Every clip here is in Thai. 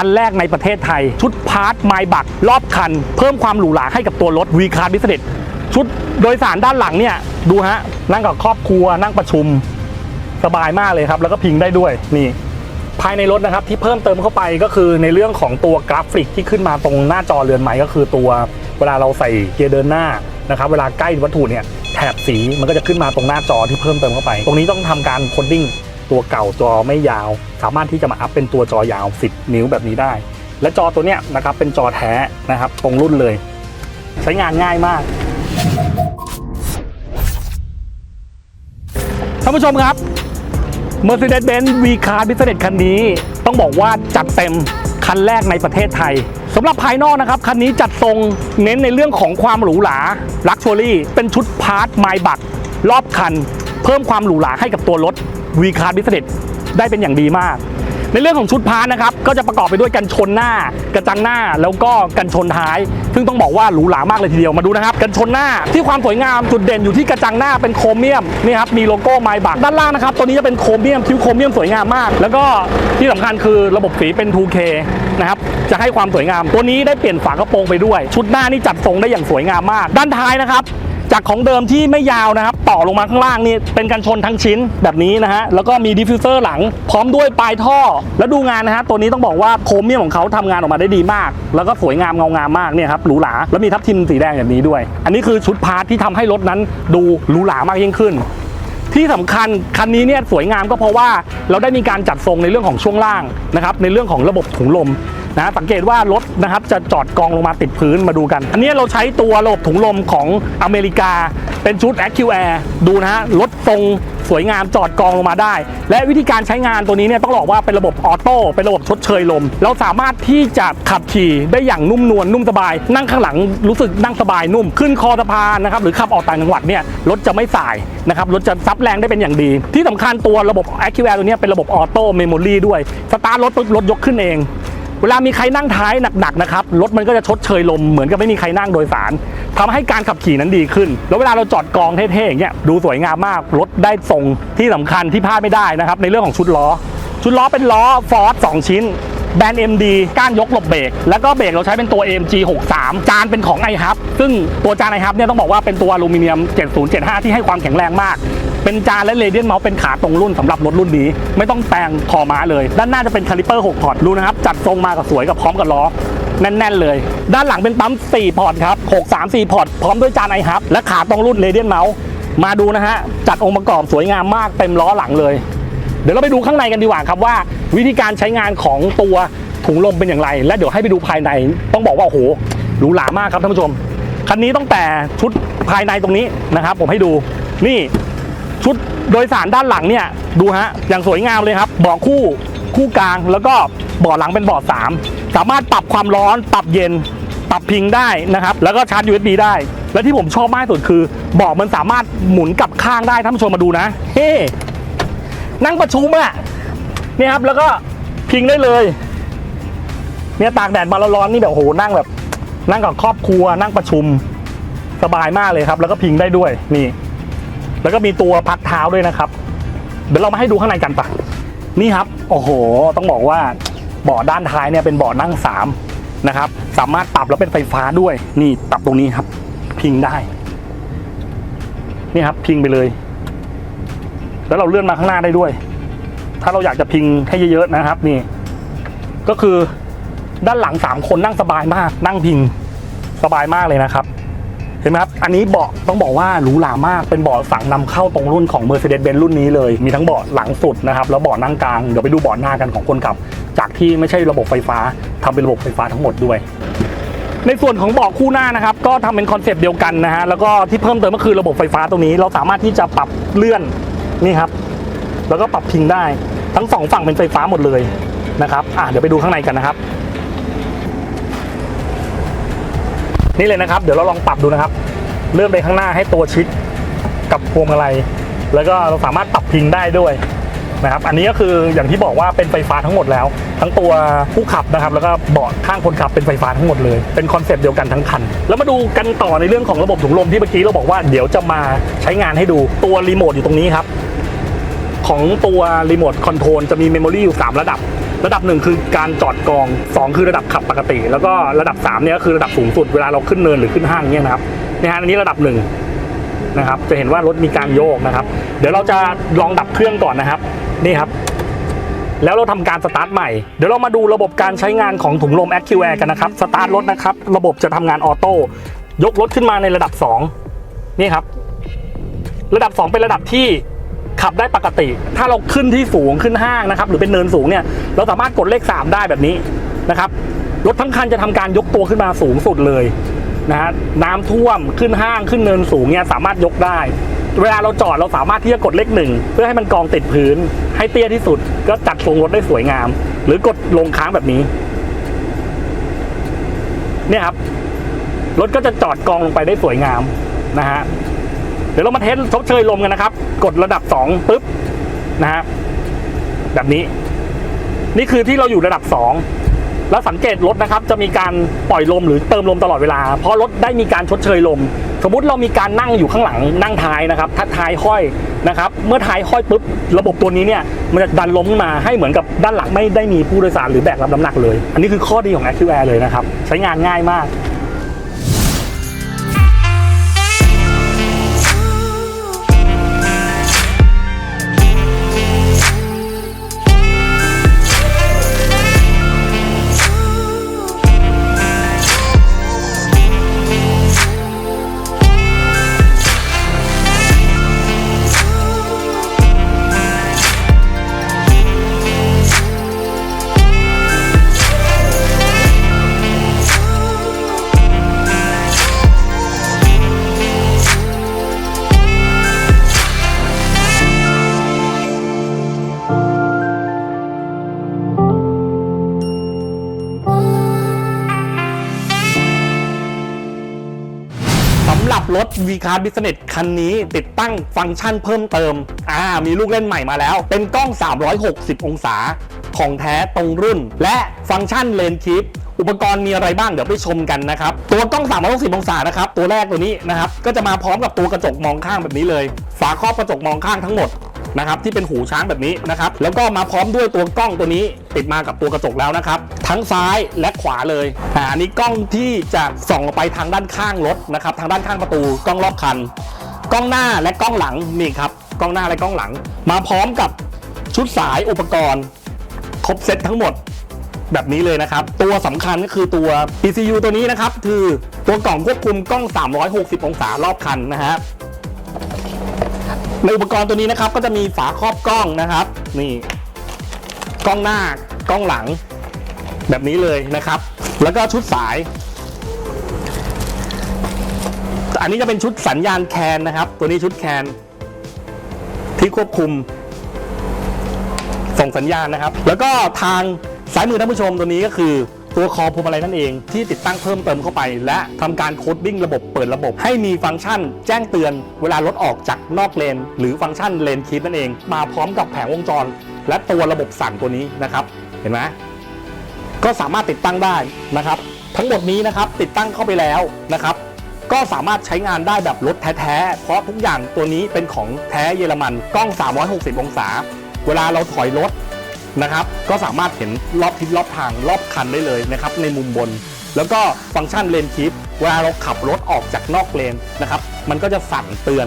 คันแรกในประเทศไทย ชุดพาร์ทไมบักรอบคัน เพิ่มความหรูหราให้กับตัวรถวีคาร์บิสเนสชุดโดยสารด้านหลังเนี่ยดูฮะนั่งกับครอบครัวนั่งประชุมสบายมากเลยครับ แล้วก็พิงได้ด้วยนี่ภายในรถนะครับที่เพิ่มเติมเข้าไปก็คือในเรื่องของตัวกราฟิกที่ขึ้นมาตรงหน้าจอเรือนใหม่ก็คือตัวเวลาเราใส่เกียร์เดินหน้านะครับเวลาใกล้วัตถุเนี่ยแถบสีมันก็จะขึ้นมาตรงหน้าจอที่เพิ่มเติมเข้าไป ตรงนี้ต้องทำการโคดดิ้ง ตัวเก่าจอไม่ยาว สามารถที่จะมาอัพเป็นตัวจอยาว 10 นิ้วแบบนี้ได้ และจอตัวเนี้ยนะครับเป็นจอแท้นะครับตรงรุ่นเลย ใช้งานง่ายมากท่านผู้ชมครับ Mercedes-Benz V-Class Business คันนี้ต้องบอกว่าจัดเต็มคันแรกในประเทศไทยสำหรับภายนอกนะครับคันนี้จัดทรงเน้นในเรื่องของความหรูหราลักชัวรี่เป็นชุดพาร์ทไมบักรอบคัน เพิ่มความหรูหราให้กับตัวรถ V-Class Business ได้เป็นอย่างดีมาก ในเรื่องของชุดพาร์ทนะครับ ก็จะประกอบไปด้วยกันชนหน้า กระจังหน้าแล้วก็กันชนท้าย ซึ่งต้องบอกว่าหรูหรามากเลยทีเดียวมาดูนะครับ กันชนหน้าที่ความสวยงามจุดเด่นอยู่ที่กระจังหน้าเป็นโครเมียมนี่ครับมีโลโก้ไมบักด้านล่างนะครับตัวนี้จะเป็นโครเมียมคิ้วโครเมียมสวยงามมาก แล้วก็ที่สำคัญคือระบบสีเป็น 2K นะครับจะให้ความสวยงาม ตัวนี้ได้เปลี่ยนฝากระโปรงไปด้วย ชุดหน้านี่จัดทรงได้อย่างสวยงามมาก ด้านท้ายนะครับ จากของเดิมที่ไม่ยาวนะครับ ต่อลงมาข้างล่างนี่เป็นกันชนทั้งชิ้นแบบนี้นะฮะแล้วก็มีดิฟฟิวเซอร์หลัง พร้อมด้วยปลายท่อ แล้วดูงานนะฮะตัวนี้ต้องบอกว่าโครเมียมของเขาทำงานออกมาได้ดีมาก แล้วก็สวยงามเงางามมากเนี่ยครับหรูหราแล้วมีทับทิมสีแดงแบบนี้ด้วย อันนี้คือชุดพาร์ทที่ทำให้รถนั้นดูหรูหรามากยิ่งขึ้นที่สำคัญคันนี้เนี่ยสวยงามก็เพราะว่าเราได้มีการจัดทรงในเรื่องของช่วงล่างนะครับในเรื่องของระบบถุงลม นะสังเกตว่ารถนะครับจะจอดกองลงมาติดพื้นมาดูกัน อันนี้เราใช้ตัวระบบถุงลมของอเมริกา เป็นชุด a q Air ดูนะฮะรถทรงสวยงามจอดกองลงมาได้ และวิธีการใช้งานตัวนี้เนี่ยต้องบอกว่าเป็นระบบออโต้เป็นระบบชดเชยลม เราสามารถที่จะขับขี่ได้อย่างนุ่มนวลนุ่มสบาย นั่งข้างหลังรู้สึกนั่งสบายนุ่ม ขึ้นคอสะพานนะครับหรือขับออกต่างจังหวัดเนี่ยรถจะไม่สายนะครับรถจะซับแรงได้เป็นอย่างดี ที่สำคัญตัวระบบ a q Air ตัวนี้เป็นระบบออโต้เมมโมรีด้วยสตาร์ทรถปุ๊บรถยกขึ้นเอง เวลามีใครนั่งท้ายหนักๆนะครับรถมันก็จะชดเชยลมเหมือนกับไม่มีใครนั่งโดยสารทำให้การขับขี่นั้นดีขึ้น แล้วเวลาเราจอดกองเท่ๆอย่างเงี้ยดูสวยงามมากรถได้ทรงที่สำคัญที่พลาดไม่ได้นะครับในเรื่องของชุดล้อ ชุดล้อเป็นล้อฟอร์ด2ชิ้นแบรนด์ MD ก้านยกหลบเบรก แล้วก็เบรกเราใช้เป็นตัว AMG 63 จานเป็นของ i h u b ซึ่งตัวจาน i h u b เนี่ยต้องบอกว่าเป็นตัวอลูมิเนียม 7075 ที่ให้ความแข็งแรงมาก เป็นจานและเรเดียนเมาส์เป็นขาตรงรุ่นสำหรับรถรุ่นนี้ ไม่ต้องแปลงคอม้าเลย ด้านหน้าจะเป็นคาลิเปอร์6พอร์ตดูนะครับ จัดทรงมากับสวยกับพร้อมกับล้อแน่นๆเลย ด้านหลังเป็นปั๊ม4พอร์ตครับ6 3 4พอร์ตพร้อมด้วยจานไอฮับและขาตรงรุ่นเรเดียนเมาส์มาดูนะฮะจัดองค์ประกอบสวยงามมากเต็มล้อหลังเลย เดี๋ยวเราไปดูข้างในกันดีกว่าครับว่า วิธีการใช้งานของตัวถุงลมเป็นอย่างไร และเดี๋ยวให้ไปดูภายใน ต้องบอกว่าโอ้โหหรูหรามากครับท่านผู้ชมคันนี้ตั้งแต่ชุดภายในตรงนี้นะครับ ผมให้ดูนี่ ชุดโดยสารด้านหลังเนี่ยดูฮะอย่างสวยงามเลยครับเบาะคู่คู่กลาง แล้วก็เบาะหลังเป็นเบาะสามสามารถปรับความร้อนปรับเย็น ปรับพิงได้นะครับ แล้วก็ชาร์จ USB ได้ และที่ผมชอบมากสุดคือเบาะมันสามารถหมุนกลับข้างได้ท่านผู้ชมมาดูนะ เฮ้ นั่งประชุมอะเนี่ยครับแล้วก็พิงได้เลย เนี่ยตากแดดมาร้อนๆนี่แบบโหนั่งแบบ นั่งกับครอบครัวนั่งประชุมสบายมากเลยครับ แล้วก็พิงได้ด้วยนี่ แล้วก็มีตัวพักเท้าด้วยนะครับ เดี๋ยวเรามาให้ดูข้างในกันปะนี่ครับ โอ้โห ต้องบอกว่าเบาะด้านท้ายเนี่ยเป็นเบาะนั่งสามนะครับ สามารถปรับแล้วเป็นไฟฟ้าด้วย นี่ปรับตรงนี้ครับ พิงได้ นี่ครับ พิงไปเลย แล้วเราเลื่อนมาข้างหน้าได้ด้วย ถ้าเราอยากจะพิงให้เยอะๆนะครับ นี่ ก็คือด้านหลังสามคนนั่งสบายมาก นั่งพิงสบายมากเลยนะครับ เห็นไหมครับ อันนี้เบาะต้องบอกว่าหรูหรามาก เป็นเบาะสั่งนำเข้าตรงรุ่นของ Mercedes-Benz รุ่นนี้เลย มีทั้งเบาะหลังสุดนะครับ แล้วเบาะนั่งกลาง เดี๋ยวไปดูเบาะหน้ากันของคนขับ จากที่ไม่ใช่ระบบไฟฟ้าทำเป็นระบบไฟฟ้าทั้งหมดด้วย ในส่วนของเบาะคู่หน้านะครับ ก็ทำเป็นคอนเซปต์เดียวกันนะฮะ แล้วก็ที่เพิ่มเติมก็คือระบบไฟฟ้าตรงนี้ เราสามารถที่จะปรับเลื่อนนี่ครับ แล้วก็ปรับพิงได้ ทั้งสองฝั่งเป็นไฟฟ้าหมดเลยนะครับ อะเดี๋ยวไปดูข้างในกันนะครับ นี่เลยนะครับ เดี๋ยวเราลองปรับดูนะครับเลื่อนไปข้างหน้าให้ตัวชิดกับพวงมาลัยแล้วก็เราสามารถปรับพิงได้ด้วยนะครับ อันนี้ก็คืออย่างที่บอกว่าเป็นไฟฟ้าทั้งหมดแล้ว ทั้งตัวผู้ขับนะครับ แล้วก็เบาะข้างคนขับเป็นไฟฟ้าทั้งหมดเลย เป็นคอนเซปต์เดียวกันทั้งคัน แล้วมาดูกันต่อในเรื่องของระบบถุงลมที่เมื่อกี้เราบอกว่าเดี๋ยวจะมาใช้งานให้ดูตัวรีโมทอยู่ตรงนี้ครับ ของตัวรีโมทคอนโทรลจะมีเมมโมรีอยู่ 3 ระดับ ระดับหนึ่งคือการจอดกองสองคือระดับขับปกติ แล้วก็ระดับสามเนี่ยก็คือระดับสูงสุดเวลาเราขึ้นเนินหรือขึ้นห้างเนี่ยนะครับนี่ฮะอันนี้ระดับหนึ่งนะครับจะเห็นว่ารถมีการโยกนะครับ เดี๋ยวเราจะลองดับเครื่องก่อนนะครับนี่ครับ แล้วเราทำการสตาร์ทใหม่ เดี๋ยวเรามาดูระบบการใช้งานของถุงลม Active Air กันนะครับสตาร์ทรถนะครับ ระบบจะทำงานออโต้ยกรถขึ้นมาในระดับ 2 นี่ครับ ระดับ 2 เป็นระดับที่ ขับได้ปกติ ถ้าเราขึ้นที่สูงขึ้นห้างนะครับหรือเป็นเนินสูงเนี่ยเราสามารถกดเลข 3 ได้แบบนี้นะครับรถทั้งคันจะทำการยกตัวขึ้นมาสูงสุดเลยนะฮะน้ำท่วมขึ้นห้างขึ้นเนินสูงเนี่ยสามารถยกได้ เวลาเราจอดเราสามารถที่จะกดเลขหนึ่งเพื่อให้มันกองติดพื้น ให้เตี้ยที่สุดก็จัดทรงรถได้สวยงาม หรือกดลงค้างแบบนี้ เนี่ยครับรถก็จะจอดกองลงไปได้สวยงามนะฮะ ดี๋ยวเรามาเทสชกเชยลมกันนะครับ กดระดับ 2ปุ๊บนะฮะแบบนี้ นี่คือที่เราอยู่ระดับ 2 แล้วสังเกตรถนะครับ จะมีการปล่อยลมหรือเติมลมตลอดเวลา เพราะรถได้มีการชดเชยลม สมมติเรามีการนั่งอยู่ข้างหลังนั่งท้ายนะครับถ้าท้ายห้อยนะครับ เมื่อท้ายห้อยปุ๊บระบบตัวนี้เนี่ยมันจะดันลมขึ้นมาให้เหมือนกับด้านหลังไม่ได้มีผู้โดยสารหรือแบกรับน้ำหนักเลย อันนี้คือข้อดีของ Active Air เลยนะครับ ใช้งานง่ายมาก รถ v c a r Business คันนี้ติดตั้งฟังก์ชันเพิ่มเติม อ่า มีลูกเล่นใหม่มาแล้ว เป็นกล้อง 360 องศาของแท้ตรงรุ่น และฟังก์ชันเลนคลิป อุปกรณ์มีอะไรบ้างเดี๋ยวไปชมกันนะครับ ตัวกล้อง 360 องศานะครับ ตัวแรกตัวนี้นะครับ ก็จะมาพร้อมกับตัวกระจกมองข้างแบบนี้เลย ฝาครอบกระจกมองข้างทั้งหมด นะครับที่เป็นหูช้างแบบนี้นะครับแล้วก็มาพร้อมด้วยตัวกล้องตัวนี้ ติดมากับตัวกระจกแล้วนะครับ ทั้งซ้ายและขวาเลยอ่าอันนี้กล้องที่จะส่องออกไปทางด้านข้างรถนะครับทางด้านข้างประตูกล้องรอบคัน กล้องหน้าและกล้องหลังนี่ครับกล้องหน้าและกล้องหลัง มาพร้อมกับชุดสายอุปกรณ์ ครบเซตทั้งหมดแบบนี้เลยนะครับ ตัวสำคัญก็คือตัว ECU ตัวนี้นะครับ คือตัวกล่องควบคุมกล้อง 360 องศารอบคันนะฮะ ในอุปกรณ์ตัวนี้นะครับก็จะมีฝาครอบกล้องนะครับ นี่ กล้องหน้ากล้องหลัง แบบนี้เลยนะครับ แล้วก็ชุดสาย อันนี้จะเป็นชุดสัญญาณแคนนะครับ ตัวนี้ชุดแคนที่ควบคุม ส่งสัญญาณนะครับ แล้วก็ทางซ้ายมือท่านผู้ชมตัวนี้ก็คือ ตัวคอพวงมาลัยนั่นเองที่ติดตั้งเพิ่มเติมเข้าไป และทำการโคดดิ้งระบบเปิดระบบ ให้มีฟังก์ชัน แจ้งเตือน เวลารถออกจากนอกเลน หรือฟังก์ชันเลนคีปนั่นเอง มาพร้อมกับแผงวงจร และตัวระบบสั่นตัวนี้นะครับ เห็นไหมก็สามารถติดตั้งได้นะครับ ทั้งหมดนี้นะครับติดตั้งเข้าไปแล้วนะครับก็สามารถใช้งานได้แบบรถแท้ๆ เพราะทุกอย่างตัวนี้เป็นของแท้เยอรมัน กล้อง 360 องศา เวลาเราถอยรถ นะครับ ก็สามารถเห็นรอบทิศรอบทางรอบคันได้เลยนะครับในมุมบน แล้วก็ฟังก์ชันเลนคิปเวลาเราขับรถออกจากนอกเลนนะครับ มันก็จะสั่นเตือน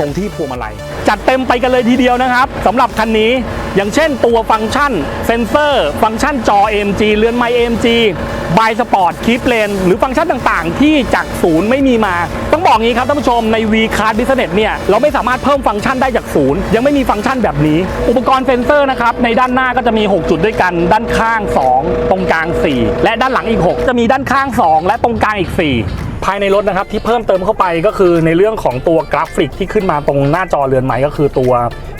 ตรงที่พวงมาลัย จัดเต็มไปกันเลยทีเดียวนะครับสำหรับคันนี้ อย่างเช่นตัวฟังก์ชันเซนเซอร์ ฟังก์ชันจอ AMG เรือนไมค์ AMG บายสปอร์ตคีปเลนหรือฟังก์ชันต่างๆ ที่จากศูนย์ไม่มีมา ต้องบอกงี้ครับท่านผู้ชมใน V Card Business เนี่ย เราไม่สามารถเพิ่มฟังก์ชันได้จากศูนย์ยังไม่มีฟังก์ชันแบบนี้ อุปกรณ์เซนเซอร์นะครับ ในด้านหน้าก็จะมี 6 จุดด้วยกัน ด้านข้าง 2 ตรงกลาง 4 และด้านหลังอีก 6 จะมีด้านข้าง 2 และตรงกลางอีก 4 ภายในรถนะครับที่เพิ่มเติมเข้าไปก็คือในเรื่องของตัวกราฟิกที่ขึ้นมาตรงหน้าจอเรือนไม้ก็คือตัว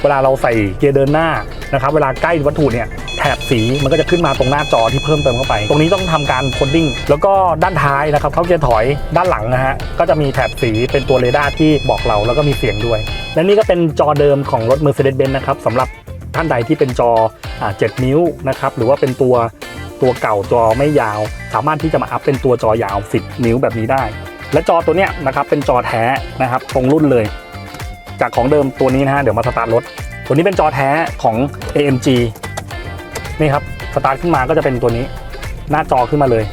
เวลาเราใส่เกียร์เดินหน้านะครับเวลาใกล้วัตถุเนี่ยแถบสีมันก็จะขึ้นมาตรงหน้าจอที่เพิ่มเติมเข้าไป ตรงนี้ต้องทำการโคดดิ้งแล้วก็ด้านท้ายนะครับเข้าเกียร์ถอยด้านหลังนะฮะก็จะมีแถบสีเป็นตัวเรดาร์ที่บอกเราแล้วก็มีเสียงด้วย และนี่ก็เป็นจอเดิมของรถ Mercedes-Benz นะครับสำหรับท่านใดที่เป็นจออ7นิ้วนะครับหรือว่าเป็นตัว ตัวเก่าจอไม่ยาว สามารถที่จะมาอัพเป็นตัวจอยาว 10 นิ้วแบบนี้ได้ และจอตัวเนี้ยนะครับเป็นจอแท้นะครับตรงรุ่นเลย จากของเดิมตัวนี้นะฮะเดี๋ยวมาสตาร์ทรถตัวนี้เป็นจอแท้ของ AMG นี่ครับสตาร์ทขึ้นมาก็จะเป็นตัวนี้ หน้าจอขึ้นมาเลย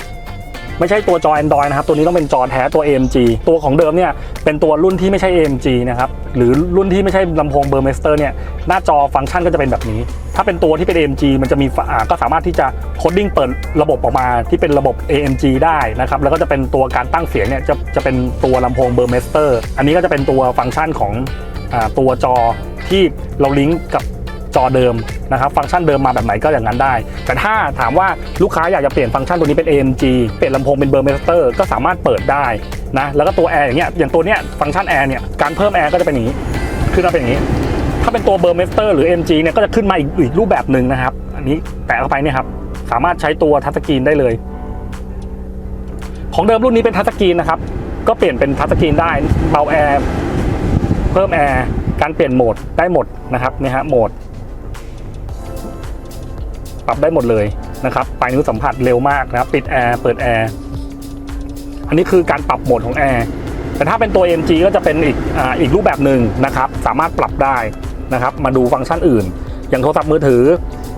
ไม่ใช่ตัวจอ Android นะครับ ตัวนี้ต้องเป็นจอแท้ตัว AMG ตัวของเดิมเนี่ยเป็นตัวรุ่นที่ไม่ใช่ AMG นะครับหรือรุ่นที่ไม่ใช่ลำโพงเบอร์เมสเตอร์เนี่ย หน้าจอฟังก์ชันก็จะเป็นแบบนี้ ถ้าเป็นตัวที่เป็น AMG มันจะมีอ่าก็สามารถที่จะโคดดิ้งเปิดระบบออกมาที่เป็นระบบ AMG ได้นะครับ แล้วก็จะเป็นตัวการตั้งเสียงเนี่ยจะจะเป็นตัวลำโพงเบอร์เมสเตอร์ อันนี้ก็จะเป็นตัวฟังก์ชันของอ่าตัวจอที่เราลิงก์กับจอเดิมนะครับฟังก์ชันเดิมมาแบบไหนก็อย่างนั้นได้ แต่ถ้าถามว่าลูกค้าอยากจะเปลี่ยนฟังก์ชันตัวนี้เป็น AMG เปลี่ยนลำโพงเป็นเบอร์เมสเตอร์ก็สามารถเปิดได้นะแล้วก็ตัวแอร์อย่างเงี้ยอย่างตัวเนี้ยฟังก์ชันแอร์เนี่ยการเพิ่มแอร์ก็จะเป็นอย่างนี้ขึ้นมาเป็นอย่างนี้ ถ้าเป็นตัวเบอร์เมสเตอร์หรือ MG เนี่ยก็จะขึ้นมาอีกอีกรูปแบบหนึ่งนะครับ อันนี้แตะเข้าไปเนี่ยครับ สามารถใช้ตัวทัชสกรีนได้เลย ของเดิมรุ่นนี้เป็นทัชสกรีนนะครับ ก็เปลี่ยนเป็นทัชสกรีนได้เบาแอร์เพิ่มแอร์การเปลี่ยนโหมดได้หมดนะครับนี่ฮะโหมด ปรับได้หมดเลยนะครับปลายนิ้วสัมผัสเร็วมากนะครับปิดแอร์เปิดแอร์อันนี้คือการปรับโหมดของแอร์แต่ถ้าเป็นตัว MG ก็จะเป็นอีกออีกรูปแบบหนึ่งนะครับ สามารถปรับได้ นะครับ มาดูฟังก์ชันอื่น อย่างโทรศัพท์มือถือ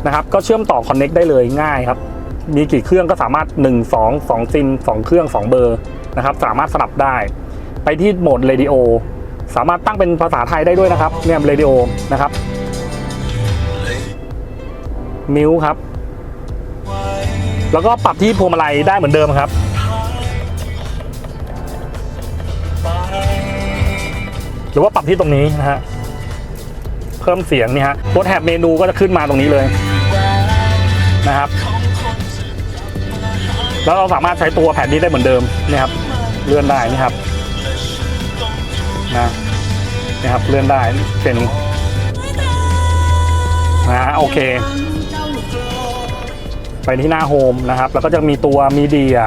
นะครับ ก็เชื่อมต่อ Connect ได้เลยง่ายครับ มีกี่เครื่องก็สามารถ 1 2 2ซิม2 เครื่อง 2 เบอร์นะครับ สามารถสลับได้ ไปที่โหมด Radio สามารถตั้งเป็นภาษาไทยได้ด้วยนะครับ เนี่ย Radio นะครับ มิวครับ แล้วก็ปรับที่พวงมาลัยได้เหมือนเดิมครับหรือว่าปรับที่ตรงนี้นะฮะ เพิ่มเสียงนี่ฮะตัวแถบเมนูก็จะขึ้นมาตรงนี้เลยนะครับ แล้วเราสามารถใช้ตัวแผ่นนี้ได้เหมือนเดิมนี่ครับ เลื่อนได้นี่ครับนะนี่ครับเลื่อนได้เป็นนะโอเค ไปที่หน้าโฮมนะครับ แล้วก็จะมีตัวมีเดีย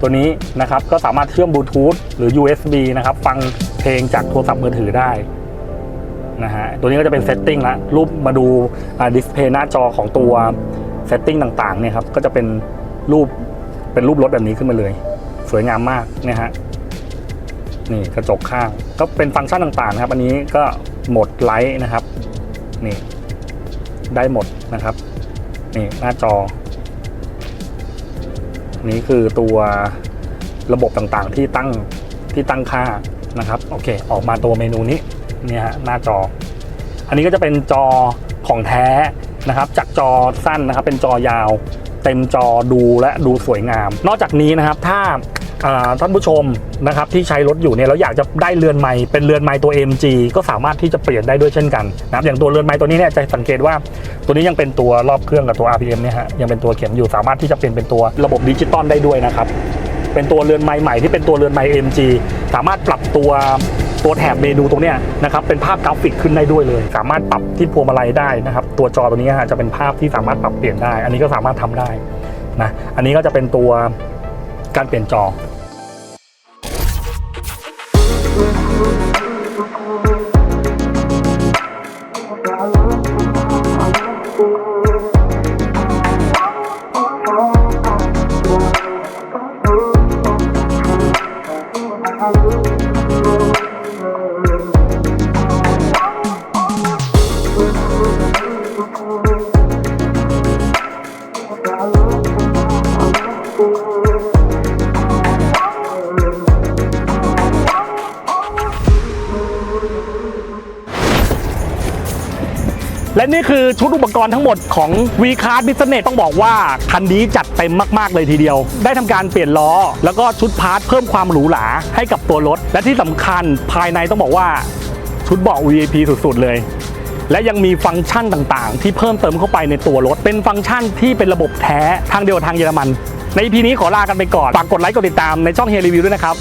ตัวนี้นะครับ ก็สามารถเชื่อมบลูทูธหรือ USB นะครับ ฟังเพลงจากโทรศัพท์มือถือได้ นะฮะตัวนี้ก็จะเป็นเซตติ้งละรูปมาดูดิสเพย์หน้าจอของตัวเซตติ้งต่างๆเนี่ยครับก็จะเป็นรูปเป็นรูปรถแบบนี้ขึ้นมาเลย สวยงามมากนี่ยฮะนี่กระจกข้างก็เป็นฟังก์ชันต่างๆนะครับอันนี้ก็โหมดไลท์นะครับนี่ได้หมดนะครับนี่หน้าจอ นี่คือตัวระบบต่างๆที่ตั้งที่ตั้งค่านะครับ โอเค ออกมาตัวเมนูนี้ เนี่ยฮะหน้าจอ อันนี้ก็จะเป็นจอของแท้นะครับ จากจอสั้นนะครับเป็นจอยาว เต็มจอดูและดูสวยงาม นอกจากนี้นะครับถ้าท่านผู้ชมนะครับที่ใช้รถอยู่เนี่ยแล้วอยากจะได้เรือนไม้เป็นเรือนไม้ตัว MG ก็สามารถที่จะเปลี่ยนได้ด้วยเช่นกันนะครับอย่างตัวเรือนไม้ตัวนี้เนี่ยจะสังเกตว่าตัวนี้ยังเป็นตัวรอบเครื่องกับตัว RPM เนี่ยฮะยังเป็นตัวเข็มอยู่สามารถที่จะเปลี่ยนเป็นตัวระบบดิจิตอลได้ด้วยนะครับเป็นตัวเรือนไม้ใหม่ที่เป็นตัวเรือนไม้ MG สามารถปรับตัว ตัวแถบเมนูตรงเนี้ยนะครับเป็นภาพกราฟิกขึ้นได้ด้วยเลย สามารถปรับที่พวงมาลัยได้นะครับ ตัวจอตัวนี้ฮะจะเป็นภาพที่สามารถปรับเปลี่ยนได้ อันนี้ก็สามารถทำได้นะอันนี้ก็จะเป็นตัวการเปลี่ยนจอ นี่คือชุดอุปกรณ์ทั้งหมดของ v c a r d Business ต้องบอกว่า คันนี้จัดเต็มมากๆเลยทีเดียว ได้ทำการเปลี่ยนล้อ แล้วก็ชุดพาร์ทเพิ่มความหรูหราให้กับตัวรถ และที่สำคัญภายในต้องบอกว่าชุดเบาะ VIP สุดๆเลยและยังมีฟังก์ชันต่างๆ ที่เพิ่มเติมเข้าไปในตัวรถ เป็นฟังก์ชันที่เป็นระบบแท้ทางเดียวทางเยอรมัน ใน EP นี้ขอลากันไปก่อน ฝากกดไลค์กดติดตามในช่องเฮียรีวิวด้วยนะครับ